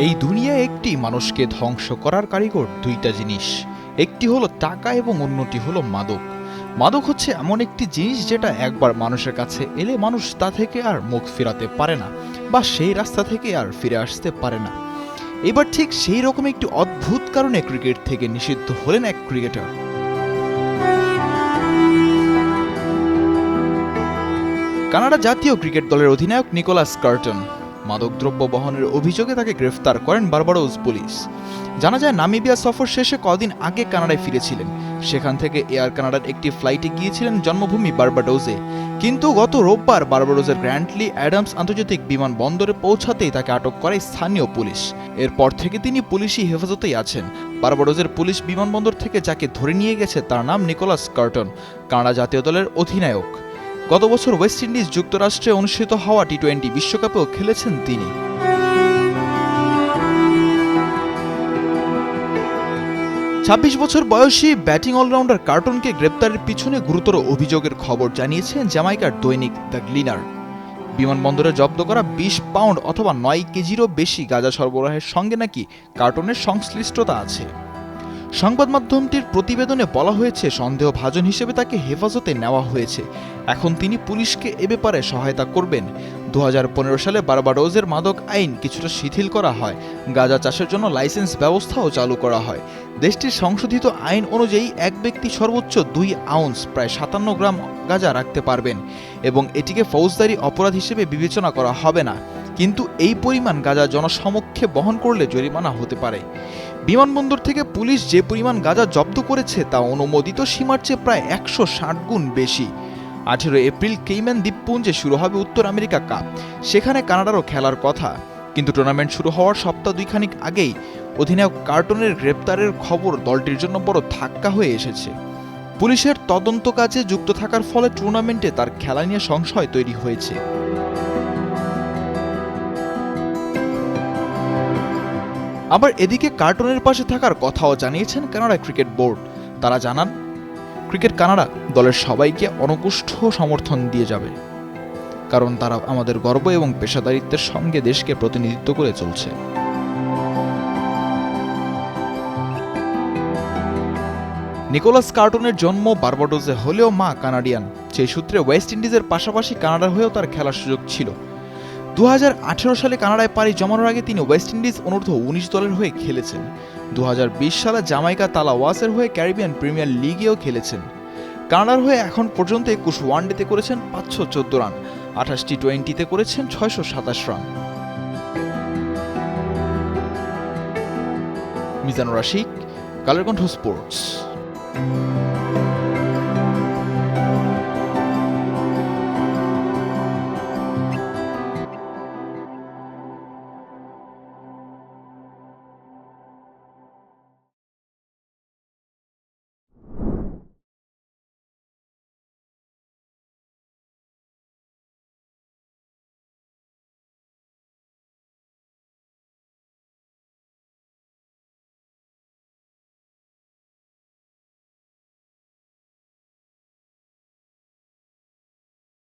এই দুনিয়ায় একটি মানুষকে ধ্বংস করার কারিগর দুইটা জিনিস। একটি হলো টাকা এবং অন্যটি হলো মাদক। মাদক হচ্ছে এমন একটি জিনিস যেটা একবার মানুষের কাছে এলে মানুষ তা থেকে আর মুখ ফেরাতে পারে না বা সেই রাস্তা থেকে আর ফিরে আসতে পারে না। এবার ঠিক সেই রকম একটি অদ্ভুত কারণে ক্রিকেট থেকে নিষিদ্ধ হলেন এক ক্রিকেটার। কানাডা জাতীয় ক্রিকেট দলের অধিনায়ক নিকোলাস কার্টন। মাদকদ্রব্য বহনের অভিযোগে তাকে গ্রেফতার করেন বারবাডোস পুলিশ। জানা যায়, নামিবিয়া সফর শেষে কদিন আগে কানাডায় ফিরেছিলেন। সেখান থেকে এয়ার কানাডার একটি ফ্লাইটে গিয়েছিলেন জন্মভূমি বারবাডোসে। কিন্তু গত রোববার বারবাডোসের গ্র্যান্টলি অ্যাডামস আন্তর্জাতিক বিমানবন্দরে পৌঁছাতেই তাকে আটক করে স্থানীয় পুলিশ। এরপর থেকে তিনি পুলিশি হেফাজতেই আছেন। বারবাডোসের পুলিশ বিমানবন্দর থেকে যাকে ধরে নিয়ে গেছে তার নাম নিকোলাস কার্টন, কানাডা জাতীয় দলের অধিনায়ক। গত বছর ওয়েস্ট ইন্ডিজ যুক্তরাষ্ট্রে অনুষ্ঠিত হওয়া টি টোয়েন্টি বিশ্বকাপেও খেলেছেন তিনি। ছাব্বিশ বছর বয়সী ব্যাটিং অলরাউন্ডার কার্টনকে গ্রেপ্তারের পিছনে গুরুতর অভিযোগের খবর জানিয়েছেন জামাইকার দৈনিক দ্য গ্লিনার। বিমানবন্দরে জব্দ করা বিশ পাউন্ড অথবা নয় কেজিরও বেশি গাঁজা সরবরাহের সঙ্গে নাকি কার্টনের সংশ্লিষ্টতা আছে। সংবাদ মাধ্যমটির প্রতিবেদনে বলা হয়েছে, সন্দেহভাজন হিসেবে তাকে হেফাজতে নেওয়া হয়েছে। এখন তিনি পুলিশকে এ ব্যাপারে সহায়তা করবেন। দু হাজার পনেরো সালে বারবাডোজের মাদক আইন কিছুটা শিথিল করা হয়। গাঁজা চাষের জন্য লাইসেন্স ব্যবস্থাও চালু করা হয়। দেশটির সংশোধিত আইন অনুযায়ী এক ব্যক্তি সর্বোচ্চ দুই আউন্স, প্রায় সাতান্ন গ্রাম গাঁজা রাখতে পারবেন এবং এটিকে ফৌজদারি অপরাধ হিসেবে বিবেচনা করা হবে না। কিন্তু এই পরিমাণ গাঁজা জনসমক্ষে বহন করলে জরিমানা হতে পারে। বিমানবন্দর থেকে পুলিশ যে পরিমাণ গাঁজা জব্দ করেছে তা অনুমোদিত সীমার চেয়ে প্রায় একশো ষাট গুণ বেশি। আঠেরো এপ্রিল কেইম্যান দ্বীপপুঞ্জে শুরু হবে উত্তর আমেরিকা কাপ। সেখানে কানাডারও খেলার কথা। কিন্তু টুর্নামেন্ট শুরু হওয়ার সপ্তাহ দুইখানিক আগেই অধিনায়ক কার্টনের গ্রেপ্তারের খবর দলটির জন্য বড় ধাক্কা হয়ে এসেছে। পুলিশের তদন্ত কাজে যুক্ত থাকার ফলে টুর্নামেন্টে তার খেলা নিয়ে সংশয় তৈরি হয়েছে। আবার এদিকে কার্টুনের পাশে থাকার কথাও জানিয়েছেন কানাডা ক্রিকেট বোর্ড। তারা জানান, ক্রিকেট কানাডা দলের সবাইকে অনকুষ্ঠ সমর্থন দিয়ে যাবে। কারণ তারা আমাদের গর্ব এবং পেশাদারিত্বের সঙ্গে দেশকে প্রতিনিধিত্ব করে চলছে। নিকোলাস কার্টনের জন্ম বারবাডোজে হলেও মা কানাডিয়ান। সেই সূত্রে ওয়েস্ট ইন্ডিজের পাশাপাশি কানাডার হয়েও তার খেলার সুযোগ ছিল। দু হাজার আঠারো সালে কানাডায় পাড়ি জমানোর আগে তিনি ওয়েস্ট ইন্ডিজ অনূর্ধ্ব উনিশ দলের হয়ে খেলেছেন। দু হাজার বিশ সালে জামাইকা তালাওয়াসের হয়ে ক্যারিবিয়ান প্রিমিয়ার লিগেও খেলেছেন। কানাডার হয়ে এখন পর্যন্ত একুশ ওয়ানডেতে করেছেন পাঁচশো চোদ্দ রান আঠাশ টি টোয়েন্টিতে করেছেন ছয়শো সাতাশ রান। মিজানুর রাশিক, কালেরকণ্ঠ স্পোর্টস।